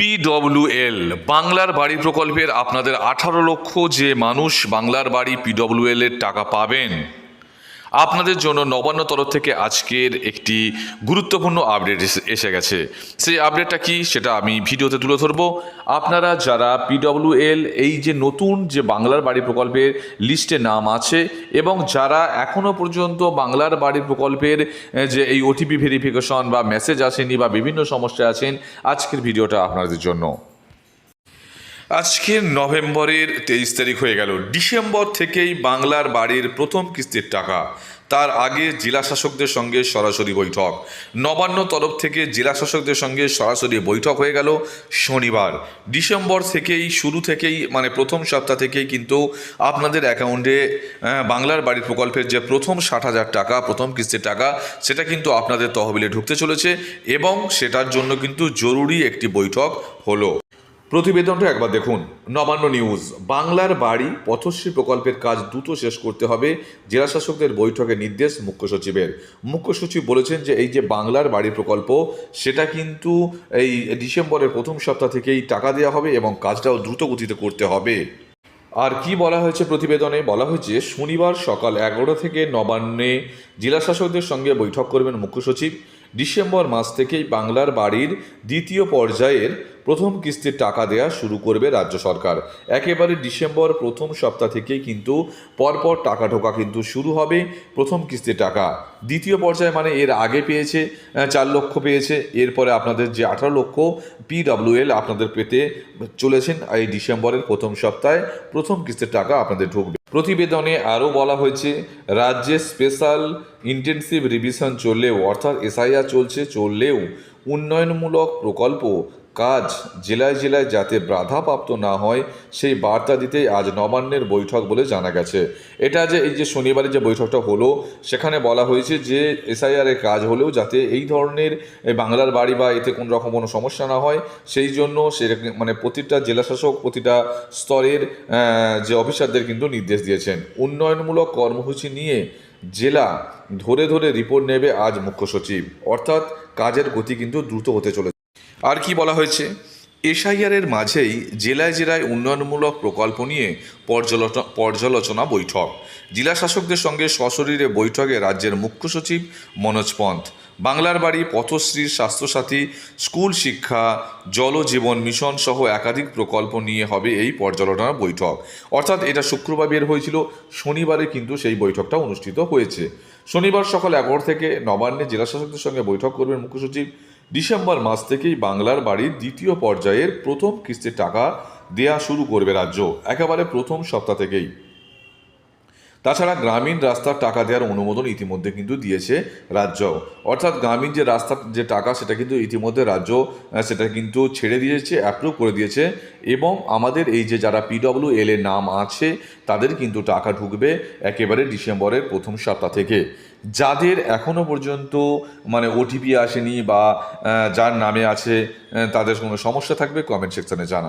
PWL বাংলার বাড়ি প্রকল্পের আপনাদের আঠারো লক্ষ যে মানুষ বাংলার বাড়ি পিডব্লিউএল এর টাকা পাবেন। আপনাদের জন্য নবান্ন তরফ থেকে আজকের একটি গুরুত্বপূর্ণ আপডেট এসে- গেছে। সেই আপডেটটা কি সেটা আমি ভিডিওতে তুলে ধরবো। আপনারা যারা পিডব্লিউএল এই যে নতুন যে বাংলার বাড়ি প্রকল্পের লিস্টে নাম আছে এবং যারা এখনও পর্যন্ত বাংলার বাড়ি প্রকল্পের যে এই ওটিপি ভেরিফিকেশন বা মেসেজ আসেনি বা বিভিন্ন সমস্যায় আছেন, আজকের ভিডিওটা আপনাদের জন্য। আজকের নভেম্বরের তেইশ তারিখ হয়ে গেল। ডিসেম্বর থেকেই বাংলার বাড়ির প্রথম কিস্তির টাকা। তার আগে জেলা শাসকদের সঙ্গে সরাসরি বৈঠক। নবান্ন তরফ থেকে জেলা শাসকদের সঙ্গে সরাসরি বৈঠক হয়ে গেল শনিবার। ডিসেম্বর থেকেই, শুরু থেকেই মানে প্রথম সপ্তাহ থেকেই কিন্তু আপনাদের অ্যাকাউন্টে বাংলার বাড়ির প্রকল্পের যে প্রথম ষাট হাজার টাকা, প্রথম কিস্তির টাকা, সেটা কিন্তু আপনাদের তহবিলে ঢুকতে চলেছে এবং সেটার জন্য কিন্তু জরুরি একটি বৈঠক হলো। প্রতিবেদনটা একবার দেখুন। নবান্ন নিউজ, বাংলার বাড়ি, পথশ্রী প্রকল্পের কাজ দ্রুত শেষ করতে হবে, জেলা শাসকদের বৈঠকে নির্দেশ মুখ্য সচিবের। মুখ্য সচিব বলেছেন যে, এই যে বাংলার বাড়ি প্রকল্প, সেটা কিন্তু এই ডিসেম্বরের প্রথম সপ্তাহ থেকেই টাকা দেওয়া হবে এবং কাজটাও দ্রুত গতিতে করতে হবে। আর কি বলা হয়েছে প্রতিবেদনে? বলা হয়েছে, শনিবার সকাল এগারোটা থেকে নবান্নে জেলা শাসকদের সঙ্গে বৈঠক করবেন মুখ্য সচিব। ডিসেম্বর মাস থেকেই বাংলার বাড়ির দ্বিতীয় পর্যায়ের প্রথম কিস্তির টাকা দেয়া শুরু করবে রাজ্য সরকার। একেবারে ডিসেম্বর প্রথম সপ্তাহ থেকেই কিন্তু পরপর টাকা ঢোকা কিন্তু শুরু হবে প্রথম কিস্তির টাকা। দ্বিতীয় পর্যায়ে মানে এর আগে পেয়েছে চার লক্ষ পেয়েছে। এরপরে আপনাদের যে আঠারো লক্ষ পিডব্লিউএল আপনাদের পেতে চলেছেন এই ডিসেম্বরের প্রথম সপ্তাহে প্রথম কিস্তির টাকা আপনাদের ঢুকবে। প্রতিবেদনে আরও বলা হয়েছে, রাজ্যে স্পেশাল ইন্টেনসিভ রিভিশন চললেও, অর্থাৎ এসআইআর চলছে, চললেও উন্নয়নমূলক প্রকল্প। কাজ জেলায় জেলায় যাতে বাধাপ্রাপ্ত না হয়, সেই বার্তা দিতেই আজ নবান্নের বৈঠক বলে জানা গেছে। এটা যে এই যে শনিবারে যে বৈঠকটা হলো, সেখানে বলা হয়েছে যে এসআইআরের কাজ হলেও যাতে এই ধরনের বাংলার বাড়ি বা এতে কোনো রকম কোনো সমস্যা না হয়, সেই জন্য সে মানে প্রতিটা জেলাশাসক, প্রতিটা স্তরের যে অফিসারদের কিন্তু নির্দেশ দিয়েছেন। উন্নয়নমূলক কর্মসূচি নিয়ে জেলা ধরে ধরে রিপোর্ট নেবে আজ মুখ্য সচিব। অর্থাৎ কাজের গতি কিন্তু দ্রুত হতে চলেছে। আর কি বলা হয়েছে? এসআইআরের মাঝেই জেলায় জেলায় উন্নয়নমূলক প্রকল্প নিয়ে পর্যালোচনা বৈঠক। জেলা শাসকদের সঙ্গে সশরীরে বৈঠকে রাজ্যের মুখ্য সচিব মনোজ পন্থ। বাংলার বাড়ি পথশ্রী স্বাস্থ্যসাথী, স্কুল শিক্ষা জল জীবন মিশন সহ একাধিক প্রকল্প নিয়ে হবে এই পর্যালোচনা বৈঠক। অর্থাৎ এটা শুক্রবার বের হয়েছিল, শনিবারে কিন্তু সেই বৈঠকটা অনুষ্ঠিত হয়েছে। শনিবার সকাল এগারো থেকে নবান্নে জেলা শাসকদের সঙ্গে বৈঠক করবেন মুখ্য সচিব ডিসেম্বর মাস থেকেই বাংলার বাড়ির দ্বিতীয় পর্যায়ের প্রথম কিস্তির টাকা দেয়া শুরু করবে রাজ্য, একেবারে প্রথম সপ্তাহ থেকেই। তাছাড়া গ্রামীণ রাস্তার টাকা দেওয়ার অনুমোদন ইতিমধ্যে কিন্তু দিয়েছে রাজ্য। অর্থাৎ গ্রামীণ যে রাস্তার যে টাকা, সেটা কিন্তু ইতিমধ্যে রাজ্য সেটা কিন্তু ছেড়ে দিয়েছে অ্যাপ্রুভ করে দিয়েছে এবং আমাদের এই যে যারা পিডব্লিউ এল এর নাম আছে, তাদের কিন্তু টাকা ঢুকবে একেবারে ডিসেম্বরের প্রথম সপ্তাহ থেকে। যাদের এখনও পর্যন্ত মানে ওটিপি আসেনি বা যার নামে আছে তাদের কোনো সমস্যা থাকবে কমেন্ট সেকশনে জানান।